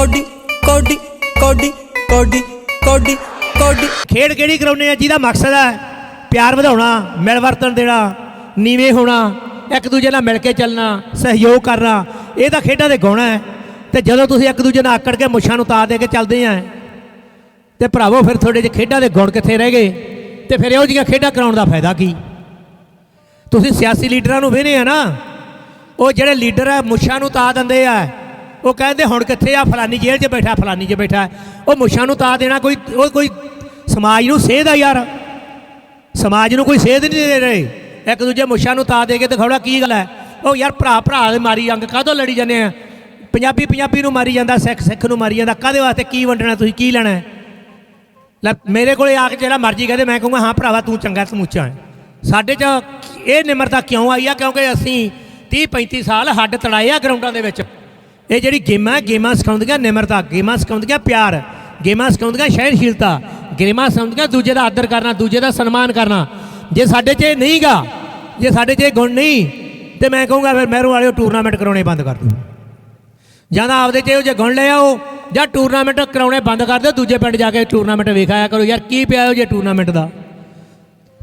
Cody ਕੋਡੀ ਕੋਡੀ ਕੋਡੀ ਕੋਡੀ ਕੋਡੀ। ਖੇਡ ਕਿਹੜੀ ਕਰਾਉਨੇ ਆ? ਜਿਹਦਾ ਮਕਸਦ ਹੈ ਪਿਆਰ ਵਧਾਉਣਾ, ਮਿਲ ਵਰਤਨ ਦੇਣਾ, ਨੀਵੇਂ ਹੋਣਾ, ਇੱਕ ਦੂਜੇ ਨਾਲ ਮਿਲ ਕੇ ਚੱਲਣਾ, ਸਹਿਯੋਗ ਕਰਨਾ। ਇਹ ਤਾਂ ਖੇਡਾਂ ਦੇ ਗੁਣ ਹੈ ਤੇ ਜਦੋਂ ਤੁਸੀਂ ਇੱਕ ਦੂਜੇ ਨਾਲ ਆਕੜ ਕੇ ਮੁੱਛਾਂ ਨੂੰ ਤਾਰ ਦੇ ਕੇ ਚੱਲਦੇ ਆ ਤੇ ਭਰਾਵੋ ਫਿਰ ਤੁਹਾਡੇ ਜੇ ਖੇਡਾਂ ਦੇ ਗੁਣ ਕਿੱਥੇ ਰਹਿ ਗਏ, ਤੇ ਫਿਰ ਇਹੋ ਜਿਹੀਆਂ ਖੇਡਾਂ ਕਰਾਉਣ ਦਾ ਫਾਇਦਾ ਕੀ? ਤੁਸੀਂ ਸਿਆਸੀ ਲੀਡਰਾਂ ਨੂੰ ਵੇਖਦੇ ਆ ਨਾ। ਉਹ ਜਿਹੜੇ ਲੀਡਰ ਆ, ਮੁੱਛਾਂ ਨੂੰ ਤਾ ਦਿੰਦੇ ਆ। ਉਹ ਕਹਿੰਦੇ ਹੁਣ ਕਿੱਥੇ ਆ? ਫਲਾਨੀ ਜੇਲ੍ਹ 'ਚ ਬੈਠਾ, ਫਲਾਨੀ 'ਚ ਬੈਠਾ। ਉਹ ਮੁੱਛਾਂ ਨੂੰ ਤਾ ਦੇਣਾ ਕੋਈ, ਉਹ ਕੋਈ ਸਮਾਜ ਨੂੰ ਸੇਧ ਆ ਯਾਰ। ਸਮਾਜ ਨੂੰ ਕੋਈ ਸੇਧ ਨਹੀਂ ਦੇ ਰਹੇ। ਇੱਕ ਦੂਜੇ ਮੁੱਛਾਂ ਨੂੰ ਤਾ ਦੇ ਕੇ ਦਿਖਾਉਣਾ ਕੀ ਗੱਲ ਹੈ? ਉਹ ਯਾਰ ਭਰਾ ਭਰਾ ਦੇ ਮਾਰੀ ਅੰਗ ਕਾਹਦੋਂ ਲੜੀ ਜਾਂਦੇ ਆ? ਪੰਜਾਬੀ ਪੰਜਾਬੀ ਨੂੰ ਮਾਰੀ ਜਾਂਦਾ, ਸਿੱਖ ਸਿੱਖ ਨੂੰ ਮਾਰੀ ਜਾਂਦਾ। ਕਾਹਦੇ ਵਾਸਤੇ ਕੀ ਵੰਡਣਾ ਤੁਸੀਂ, ਕੀ ਲੈਣਾ ਹੈ? ਲੈ, ਮੇਰੇ ਕੋਲੇ ਆ ਕੇ ਜਿਹੜਾ ਮਰਜ਼ੀ ਕਹਦੇ, ਮੈਂ ਕਹੂੰਗਾ, ਹਾਂ ਭਰਾਵਾ, ਤੂੰ ਚੰਗਾ ਸਮੂਚਾ ਹੈ। ਸਾਡੇ 'ਚ ਇਹ ਨਿਮਰਤਾ ਕਿਉਂ ਆਈ ਆ? ਕਿਉਂਕਿ ਅਸੀਂ 30 35 ਸਾਲ ਹੱਡ ਤੜਾਏ ਆ ਗਰਾਊਂਡਾਂ ਦੇ ਵਿੱਚ। ਇਹ ਜਿਹੜੀ ਗੇਮਾਂ ਗੇਮਾਂ ਸਿਖਾਉਂਦੀਆਂ ਨਿਮਰਤਾ, ਗੇਮਾਂ ਸਿਖਾਉਂਦੀਆਂ ਪਿਆਰ, ਗੇਮਾਂ ਸਿਖਾਉਂਦੀਆਂ ਸਹਿਣਸ਼ੀਲਤਾ, ਗੇਮਾਂ ਸਿਖਾਉਂਦੀਆਂ ਦੂਜੇ ਦਾ ਆਦਰ ਕਰਨਾ, ਦੂਜੇ ਦਾ ਸਨਮਾਨ ਕਰਨਾ। ਜੇ ਸਾਡੇ 'ਚ ਇਹ ਨਹੀਂਗਾ, ਜੇ ਸਾਡੇ 'ਚ ਇਹ ਗੁਣ ਨਹੀਂ, ਤੇ ਮੈਂ ਕਹੂੰਗਾ ਫਿਰ ਮਹਿਰੋਂ ਵਾਲਿਓ ਟੂਰਨਾਮੈਂਟ ਕਰਾਉਣੇ ਬੰਦ ਕਰ ਦਿਓ। ਜਾਂ ਤਾਂ ਆਪਦੇ 'ਚ ਇਹੋ ਜਿਹੇ ਗੁਣ ਲੈ ਆਓ, ਜਾਂ ਟੂਰਨਾਮੈਂਟ ਕਰਾਉਣੇ ਬੰਦ ਕਰ ਦਿਓ, ਦੂਜੇ ਪਿੰਡ ਜਾ ਕੇ ਟੂਰਨਾਮੈਂਟ ਵੇਖਾਇਆ ਕਰੋ, ਯਾਰ ਕੀ ਪਿਆ ਇਹੋ ਜੇ ਟੂਰਨਾਮੈਂਟ ਦਾ?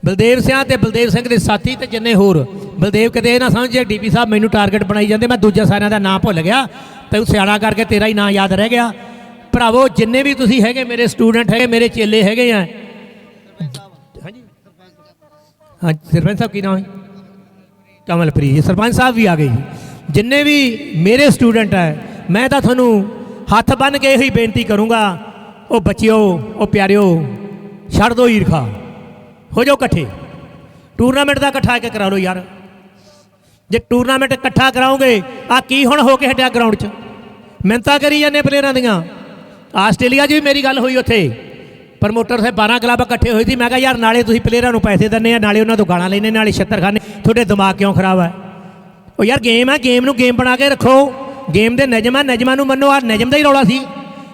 ਬਲਦੇਵ ਸਿੰਘ ਤੇ ਬਲਦੇਵ ਸਿੰਘ ਦੇ ਸਾਥੀ ਤੇ ਜਿੰਨੇ ਹੋਰ। ਬਲਦੇਵ ਕਦੇ ਇਹ ਨਾ ਸਮਝੇ ਡੀਪੀ ਸਾਹਿਬ ਮੈਨੂੰ ਟਾਰਗੇਟ ਬਣਾਈ ਜਾਂਦੇ, ਮੈਂ ਦੂਜੇ ਸਾਰਿਆਂ ਦਾ ਨਾਂ ਭੁੱਲ ਗਿਆ। ਤੈਨੂੰ ਸਿਆਣਾ ਕਰਕੇ ਤੇਰਾ ਹੀ ਨਾਂ ਯਾਦ ਰਹਿ ਗਿਆ। ਭਰਾਵੋ, ਜਿੰਨੇ ਵੀ ਤੁਸੀਂ ਹੈਗੇ, ਮੇਰੇ ਸਟੂਡੈਂਟ ਹੈਗੇ, ਮੇਰੇ ਚੇਲੇ ਹੈਗੇ ਆ। ਹਾਂਜੀ। ਹਾਂ, ਸਰਪੰਚ ਸਾਹਿਬ ਕੀ ਨਾਮ ਹੈ? ਕਮਲਪ੍ਰੀਤ। ਜੀ ਸਰਪੰਚ ਸਾਹਿਬ ਵੀ ਆ ਗਏ। ਜੀ ਜਿੰਨੇ ਵੀ ਮੇਰੇ ਸਟੂਡੈਂਟ ਹੈ ਮੈਂ ਤਾਂ ਤੁਹਾਨੂੰ ਹੱਥ ਬੰਨ ਕੇ ਇਹੀ ਬੇਨਤੀ ਕਰੂੰਗਾ, ਉਹ ਬੱਚਿਓ, ਉਹ ਪਿਆਰਿਓ, ਛੱਡ ਦਿਓ ਈਰਖਾ। ਹੋ ਜਾਓ ਇਕੱਠੇ। ਟੂਰਨਾਮੈਂਟ ਦਾ ਇਕੱਠਾ ਕੇ ਕਰਾ ਲਓ ਯਾਰ। ਜੇ ਟੂਰਨਾਮੈਂਟ ਇਕੱਠਾ ਕਰਾਓਗੇ ਆ ਕੀ ਹੁਣ ਹੋ ਕੇ ਹਟਿਆ ਗਰਾਊਂਡ 'ਚ? ਮਿਹਨਤਾਂ ਕਰੀ ਜਾਂਦੇ ਪਲੇਅਰਾਂ ਦੀਆਂ। ਆਸਟ੍ਰੇਲੀਆ 'ਚ ਵੀ ਮੇਰੀ ਗੱਲ ਹੋਈ ਉੱਥੇ। ਪ੍ਰਮੋਟਰ ਸੇ 12 ਕਲੱਬ ਇਕੱਠੇ ਹੋਏ ਸੀ। ਮੈਂ ਕਿਹਾ, ਯਾਰ, ਨਾਲੇ ਤੁਸੀਂ ਪਲੇਅਰਾਂ ਨੂੰ ਪੈਸੇ ਦਿੰਦੇ ਆ, ਨਾਲੇ ਉਹਨਾਂ ਤੋਂ ਗਾਲਾਂ ਲੈਂਦੇ, ਨਾਲੇ ਛੱਤਰ ਖਾਣੇ ਤੁਹਾਡੇ ਦਿਮਾਗ ਕਿਉਂ ਖਰਾਬ ਹੈ ਉਹ ਯਾਰ ਗੇਮ ਹੈ ਗੇਮ ਨੂੰ ਗੇਮ ਬਣਾ ਕੇ ਰੱਖੋ। ਗੇਮ ਦੇ ਨਿਯਮ ਨਿਯਮਾਂ ਨੂੰ ਮੰਨੋ। ਆ ਨਿਯਮ ਦਾ ਹੀ ਰੌਲਾ ਸੀ।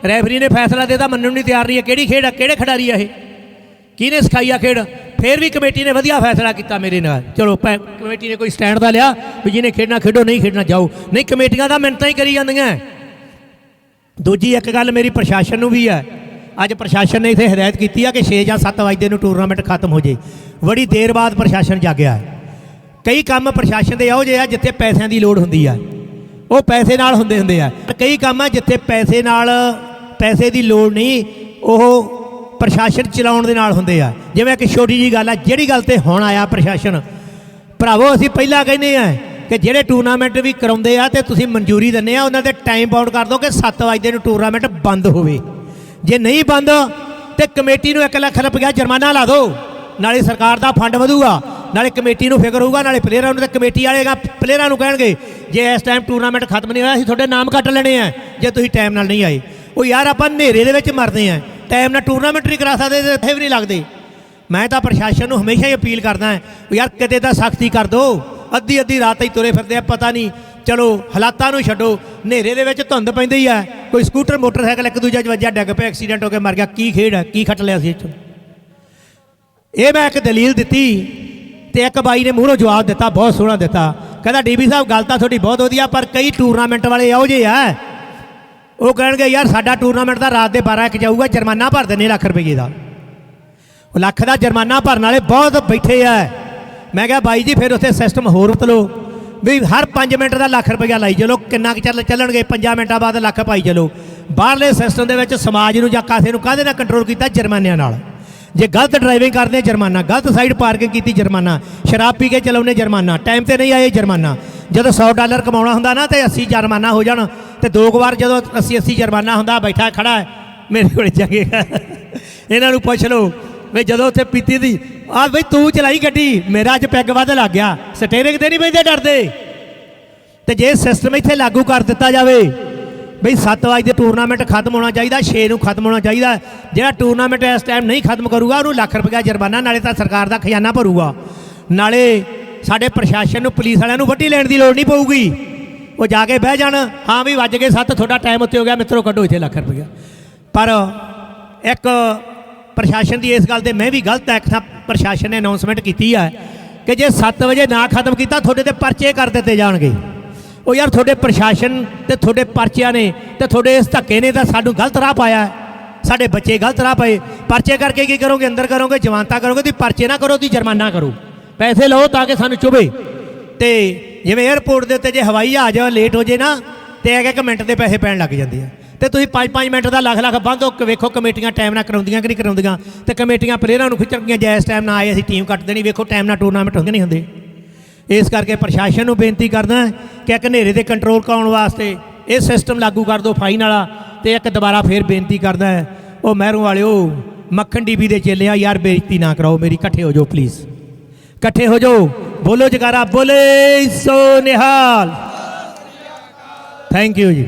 ਰੈਫਰੀ ਨੇ ਫੈਸਲਾ ਦੇਤਾ, ਮੰਨਣ ਨੂੰ ਨਹੀਂ ਤਿਆਰ ਰਹੀ ਹੈ ਕਿਹੜੀ ਖੇਡ ਆ, ਕਿਹੜੇ ਖਿਡਾਰੀ ਆ ਇਹ? ਕਿਹਨੇ ਸਿਖਾਈ ਆ ਖੇਡ? ਫਿਰ ਵੀ ਕਮੇਟੀ ਨੇ ਵਧੀਆ ਫੈਸਲਾ ਕੀਤਾ ਮੇਰੇ ਨਾਲ। ਚਲੋ ਪੈ- ਕਮੇਟੀ ਨੇ ਕੋਈ ਸਟੈਂਡ ਦਾ ਲਿਆ ਵੀ ਜਿਹਨੇ ਖੇਡਣਾ ਖੇਡੋ, ਨਹੀਂ ਖੇਡਣਾ ਜਾਓ। ਨਹੀਂ, ਕਮੇਟੀਆਂ ਤਾਂ ਮਿੰਟਾਂ ਹੀ ਕਰੀ ਜਾਂਦੀਆਂ। ਦੂਜੀ ਇੱਕ ਗੱਲ ਮੇਰੀ ਪ੍ਰਸ਼ਾਸਨ ਨੂੰ ਵੀ ਹੈ। ਅੱਜ ਪ੍ਰਸ਼ਾਸਨ ਨੇ ਇਥੇ ਹਦਾਇਤ ਕੀਤੀ ਆ ਕਿ 6 ਜਾਂ 7 ਵਜੇ ਨੂੰ ਟੂਰਨਾਮੈਂਟ ਖਤਮ ਹੋ ਜੇ। ਬੜੀ ਦੇਰ ਬਾਅਦ ਪ੍ਰਸ਼ਾਸਨ ਜਾਗਿਆ ਕਈ ਕੰਮ ਪ੍ਰਸ਼ਾਸਨ ਦੇ ਇਹੋ ਜਿਹੇ ਆ ਜਿੱਥੇ ਪੈਸਿਆਂ ਦੀ ਲੋੜ ਹੁੰਦੀ ਆ। ਉਹ ਪੈਸੇ ਨਾਲ ਹੁੰਦੇ ਹੁੰਦੇ ਆ। ਪਰ ਕਈ ਕੰਮ ਆ ਜਿੱਥੇ ਪੈਸੇ ਨਾਲ, ਪੈਸੇ ਦੀ ਲੋੜ ਨਹੀਂ। ਉਹ ਪ੍ਰਸ਼ਾਸਨ ਚਲਾਉਣ ਦੇ ਨਾਲ ਹੁੰਦੇ ਆ। ਜਿਵੇਂ ਇੱਕ ਛੋਟੀ ਜੀ ਗੱਲ ਆ, ਜਿਹੜੀ ਗੱਲ ਤੇ ਹੁਣ ਆਇਆ ਪ੍ਰਸ਼ਾਸਨ। ਭਰਾਵੋ, ਅਸੀਂ ਪਹਿਲਾਂ ਕਹਿੰਦੇ ਆ ਕਿ ਜਿਹੜੇ ਟੂਰਨਾਮੈਂਟ ਵੀ ਕਰਾਉਂਦੇ ਆ ਤੇ ਤੁਸੀਂ ਮਨਜ਼ੂਰੀ ਦਿੰਦੇ ਆ, ਉਹਨਾਂ 'ਤੇ ਟਾਈਮ ਬਾਉਂਡ ਕਰ ਦਿਓ ਕਿ 7 ਵਜੇ ਨੂੰ ਟੂਰਨਾਮੈਂਟ ਬੰਦ ਹੋਵੇ। ਜੇ ਨਹੀਂ ਬੰਦ, ਤੇ ਕਮੇਟੀ ਨੂੰ 1 ਲੱਖ ਰੁਪਇਆ ਜੁਰਮਾਨਾ ਲਾ ਦਿਓ। ਨਾਲੇ ਸਰਕਾਰ ਦਾ ਫੰਡ ਵਧੂਗਾ, ਨਾਲੇ ਕਮੇਟੀ ਨੂੰ ਫਿਕਰ ਹੋਊਗਾ, ਨਾਲੇ ਪਲੇਅਰਾਂ ਨੂੰ ਤੇ ਕਮੇਟੀ ਵਾਲੇਗਾ ਪਲੇਅਰਾਂ ਨੂੰ ਕਹਿਣਗੇ, ਜੇ ਇਸ ਟਾਈਮ ਟੂਰਨਾਮੈਂਟ ਖਤਮ ਨਹੀਂ ਹੋਇਆ, ਅਸੀਂ ਤੁਹਾਡੇ ਨਾਮ ਕੱਟ ਲੈਣੇ ਆ, ਜੇ ਤੁਸੀਂ ਟਾਈਮ ਨਾਲ ਨਹੀਂ ਆਏ। ਉਹ ਯਾਰ, ਆਪਾਂ ਹਨੇਰੇ ਦੇ ਵਿੱਚ ਮਰਦੇ ਆ। ਟਾਈਮ ਨਾਲ ਟੂਰਨਾਮੈਂਟ ਨਹੀਂ ਕਰਾ ਸਕਦੇ ਤੇ ਇੱਥੇ ਵੀ ਨਹੀਂ ਲੱਗਦੇ। ਮੈਂ ਤਾਂ ਪ੍ਰਸ਼ਾਸਨ ਨੂੰ ਹਮੇਸ਼ਾ ਹੀ ਅਪੀਲ ਕਰਦਾ ਹਾਂ ਵੀ ਯਾਰ ਕਿਤੇ ਤਾਂ ਸਖਤੀ ਕਰ ਦਿਓ ਅੱਧੀ ਅੱਧੀ ਰਾਤ ਹੀ ਤੁਰੇ ਫਿਰਦੇ ਆ, ਪਤਾ ਨਹੀਂ। ਚਲੋ, ਹਾਲਾਤਾਂ ਨੂੰ ਛੱਡੋ। ਹਨੇਰੇ ਦੇ ਵਿੱਚ ਧੁੰਦ ਪੈਂਦੀ ਹੀ ਆ। ਕੋਈ ਸਕੂਟਰ, ਮੋਟਰਸਾਈਕਲ ਇੱਕ ਦੂਜੇ 'ਚ ਵੱਜਿਆ, ਡਿੱਗ ਪਿਆ ਐਕਸੀਡੈਂਟ ਹੋ ਕੇ ਮਰ ਗਿਆ। ਕੀ ਖੇਡ ਹੈ ਕੀ ਖੱਟ ਲਿਆ ਸੀ ਇੱਥੋਂ? ਇਹ ਮੈਂ ਇੱਕ ਦਲੀਲ ਦਿੱਤੀ ਤੇ ਇੱਕ ਬਾਈ ਨੇ ਮੂਹਰੋਂ ਜਵਾਬ ਦਿੱਤਾ, ਬਹੁਤ ਸੋਹਣਾ ਦਿੱਤਾ। ਕਹਿੰਦਾ ਡੀਬੀ ਸਾਹਿਬ, ਗੱਲ ਤਾਂ ਤੁਹਾਡੀ ਬਹੁਤ ਵਧੀਆ, ਪਰ ਕਈ ਟੂਰਨਾਮੈਂਟ ਵਾਲੇ ਇਹੋ ਜਿਹੇ ਆ ਉਹ ਕਹਿਣਗੇ, ਯਾਰ ਸਾਡਾ ਟੂਰਨਾਮੈਂਟ ਦਾ ਰਾਤ ਦੇ 12 ਇੱਕ ਜਾਊਗਾ, ਜੁਰਮਾਨਾ ਭਰ ਦਿੰਦੇ ਲੱਖ ਰੁਪਏ ਦਾ। ਉਹ ਲੱਖ ਦਾ ਜੁਰਮਾਨਾ ਭਰਨ ਵਾਲੇ ਬਹੁਤ ਬੈਠੇ ਆ। ਮੈਂ ਕਿਹਾ, ਬਾਈ ਜੀ, ਫਿਰ ਉੱਥੇ ਸਿਸਟਮ ਹੋਰ ਉਤਲੋ ਵੀ ਹਰ 5 ਮਿੰਟ ਦਾ ਲੱਖ ਰੁਪਇਆ ਲਾਈ ਚਲੋ, ਕਿੰਨਾ ਕੁ ਚੱਲ, ਚੱਲਣਗੇ? 5 ਮਿੰਟਾਂ ਬਾਅਦ ਲੱਖ ਪਾਈ ਚਲੋ। ਬਾਹਰਲੇ ਸਿਸਟਮ ਦੇ ਵਿੱਚ ਸਮਾਜ ਨੂੰ ਜਾਂ ਕਾਸੇ ਨੂੰ ਕਾਹਦੇ ਨਾਲ ਕੰਟਰੋਲ ਕੀਤਾ? ਜੁਰਮਾਨਿਆਂ ਨਾਲ। ਜੇ ਗਲਤ ਡਰਾਈਵਿੰਗ ਕਰਦੇ, ਜੁਰਮਾਨਾ। ਗਲਤ ਸਾਈਡ ਪਾਰਕਿੰਗ ਕੀਤੀ, ਜੁਰਮਾਨਾ। ਸ਼ਰਾਬ ਪੀ ਕੇ ਚਲਾਉਨੇ ਜੁਰਮਾਨਾ। ਟਾਈਮ ਤੇ ਨਹੀਂ ਆਏ, ਜੁਰਮਾਨਾ। ਜਦੋਂ 100 ਡਾਲਰ ਕਮਾਉਣਾ ਹੁੰਦਾ ਨਾ, ਤੇ 80 ਜੁਰਮਾਨਾ ਹੋ ਜਾਣ। ਤੇ ਦੋ ਕੁ ਵਾਰ ਜਦੋਂ 80 80 ਜੁਰਮਾਨਾ ਹੁੰਦਾ, ਬੈਠਾ ਖੜਾ ਹੈ, ਮੇਰੇ ਕੋਲ ਜਗੇਗਾ ਇਹਨਾਂ ਨੂੰ ਪੁੱਛ ਲਓ ਵੀ ਜਦੋਂ ਉੱਥੇ ਪੀਤੀ ਦੀ, ਆ ਬਈ ਤੂੰ ਚਲਾਈ ਗੱਡੀ, ਮੇਰਾ ਅੱਜ ਪੈਗ ਵੱਧ ਲੱਗ ਗਿਆ ਸਟੇਰਿੰਗ ਤੇ ਨਹੀਂ ਬੈਠੇ ਡਰਦੇ। ਤੇ ਜੇ ਸਿਸਟਮ ਇੱਥੇ ਲਾਗੂ ਕਰ ਦਿੱਤਾ ਜਾਵੇ ਬਈ 7 ਵਜੇ ਦੇ ਟੂਰਨਾਮੈਂਟ ਖਤਮ ਹੋਣਾ ਚਾਹੀਦਾ 6 ਨੂੰ ਖਤਮ ਹੋਣਾ ਚਾਹੀਦਾ, ਜਿਹੜਾ ਟੂਰਨਾਮੈਂਟ ਇਸ ਟਾਈਮ ਨਹੀਂ ਖਤਮ ਕਰੂਗਾ, ਉਹਨੂੰ ਲੱਖ ਰੁਪਇਆ ਜੁਰਮਾਨਾ, ਨਾਲੇ ਤਾਂ ਸਰਕਾਰ ਦਾ ਖਜ਼ਾਨਾ ਭਰੂਗਾ। ਨਾਲੇ ਸਾਡੇ ਪ੍ਰਸ਼ਾਸਨ ਨੂੰ, ਪੁਲਿਸ ਵਾਲਿਆਂ ਨੂੰ ਵੱਡੀ ਲੈਣ ਦੀ ਲੋੜ ਨਹੀਂ ਪਊਗੀ। ਉਹ ਜਾ ਕੇ ਬਹਿ ਜਾਣ। ਹਾਂ ਵੀ ਵੱਜ ਗਏ 7 ਤੁਹਾਡਾ ਟਾਈਮ ਉੱਤੇ ਹੋ ਗਿਆ। ਮਿੱਤਰੋ, ਕੱਢੋ ਇੱਥੇ ਲੱਖ ਰੁਪਇਆ ਪਰ ਇੱਕ ਪ੍ਰਸ਼ਾਸਨ ਦੀ ਇਸ ਗੱਲ ਤੇ ਮੈਂ ਵੀ ਗਲਤ ਹੈ। ਕਿ ਪ੍ਰਸ਼ਾਸਨ ਨੇ ਅਨਾਉਂਸਮੈਂਟ ਕੀਤੀ ਹੈ ਕਿ ਜੇ 7 ਵਜੇ ਨਾ ਖਤਮ ਕੀਤਾ, ਤੁਹਾਡੇ ਤੇ ਪਰਚੇ ਕਰ ਦਿੱਤੇ ਜਾਣਗੇ। ਉਹ ਯਾਰ ਤੁਹਾਡੇ ਪ੍ਰਸ਼ਾਸਨ ਤੇ ਤੁਹਾਡੇ ਪਰਚਿਆਂ ਨੇ ਤੇ ਤੁਹਾਡੇ ਇਸ ਧੱਕੇ ਨੇ ਤਾਂ ਸਾਨੂੰ ਗਲਤ ਰਾਹ ਪਾਇਆ ਸਾਡੇ ਬੱਚੇ ਗਲਤ ਰਾਹ ਪਏ। ਪਰਚੇ ਕਰਕੇ ਕੀ ਕਰੋਗੇ? ਅੰਦਰ ਕਰੋਗੇ? ਜਮਾਨਤਾਂ ਕਰੋਗੇ? ਤੁਸੀਂ ਪਰਚੇ ਨਾ ਕਰੋ, ਤੁਸੀਂ ਜੁਰਮਾਨਾ ਕਰੋ। ਪੈਸੇ ਲਓ ਤਾਂ ਕਿ ਸਾਨੂੰ ਚੁਭੇ ਤੇ ਜਿਵੇਂ 에어ਪੋਰਟ ਦੇ ਉੱਤੇ ਜੇ ਹਵਾਈ ਜਹਾਜ਼ ਲੇਟ ਹੋ ਜੇ ਨਾ, ਤੇ ਇੱਕ ਇੱਕ ਮਿੰਟ ਦੇ ਪੈਸੇ ਪੈਣ ਲੱਗ ਜਾਂਦੇ ਆ। ਤੇ ਤੁਸੀਂ 5-5 ਮਿੰਟ ਦਾ ਲੱਖ ਲੱਖ ਬੰਦ ਹੋ ਵੇਖੋ ਕਮੇਟੀਆਂ ਟਾਈਮ ਨਾਲ ਕਰਾਉਂਦੀਆਂ ਕਿ ਨਹੀਂ ਕਰਾਉਂਦੀਆਂ। ਤੇ ਕਮੇਟੀਆਂ ਪਲੇਅਰਾਂ ਨੂੰ ਖਿੱਚਣਗੀਆਂ ਜੇ ਇਸ ਟਾਈਮ ਨਾਲ ਆਏ, ਅਸੀਂ ਟੀਮ ਕੱਟ ਦੇਣੀ। ਵੇਖੋ ਟਾਈਮ ਨਾਲ ਟੂਰਨਾਮੈਂਟ ਹੁੰਦੇ ਨਹੀਂ ਹੁੰਦੇ। ਇਸ ਕਰਕੇ ਪ੍ਰਸ਼ਾਸਨ ਨੂੰ ਬੇਨਤੀ ਕਰਦਾ ਕਿ ਇੱਕ ਹਨੇਰੇ ਤੇ ਕੰਟਰੋਲ ਕਰਾਉਣ ਵਾਸਤੇ ਇਹ ਸਿਸਟਮ ਲਾਗੂ ਕਰ ਦਿਓ ਫਾਈਨ ਵਾਲਾ। ਤੇ ਇੱਕ ਦੁਬਾਰਾ ਫੇਰ ਬੇਨਤੀ ਕਰਦਾ ਉਹ ਮਹਿਰੋਂ ਵਾਲਿਓ, ਮੱਖਣ ਡੀਬੀ ਦੇ ਚੇਲਿਆ ਯਾਰ ਬੇਇੱਜ਼ਤੀ ਨਾ ਕਰਾਓ, ਮੇਰੀ ਇਕੱਠੇ ਹੋ ਜਾਓ ਪਲੀਜ਼ ਇਕੱਠੇ ਹੋ ਜਾਓ। ਬੋਲੋ ਜਗਾਰਾ, ਬੋਲੇ ਸੋ ਨਿਹਾਲ। ਥੈਂਕ ਯੂ ਜੀ।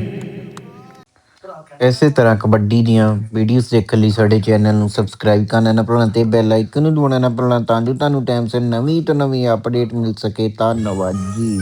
ਇਸੇ ਤਰ੍ਹਾਂ ਕਬੱਡੀ ਦੀਆਂ ਵੀਡੀਓਜ਼ ਦੇਖਣ ਲਈ ਸਾਡੇ ਚੈਨਲ ਨੂੰ ਸਬਸਕ੍ਰਾਈਬ ਕਰਨਾ ਨਾ ਭੁੱਲਣਾ ਤੇ ਬੈਲ ਆਈਕਨ ਨੂੰ ਦਬਾਉਣਾ ਨਾ ਭੁੱਲਣਾ ਤਾਂ ਜੋ ਤੁਹਾਨੂੰ ਟਾਈਮ ਸਿਰ ਨਵੀਂ ਤੋਂ ਨਵੀਂ ਅਪਡੇਟ ਮਿਲ ਸਕੇ। ਧੰਨਵਾਦ ਜੀ।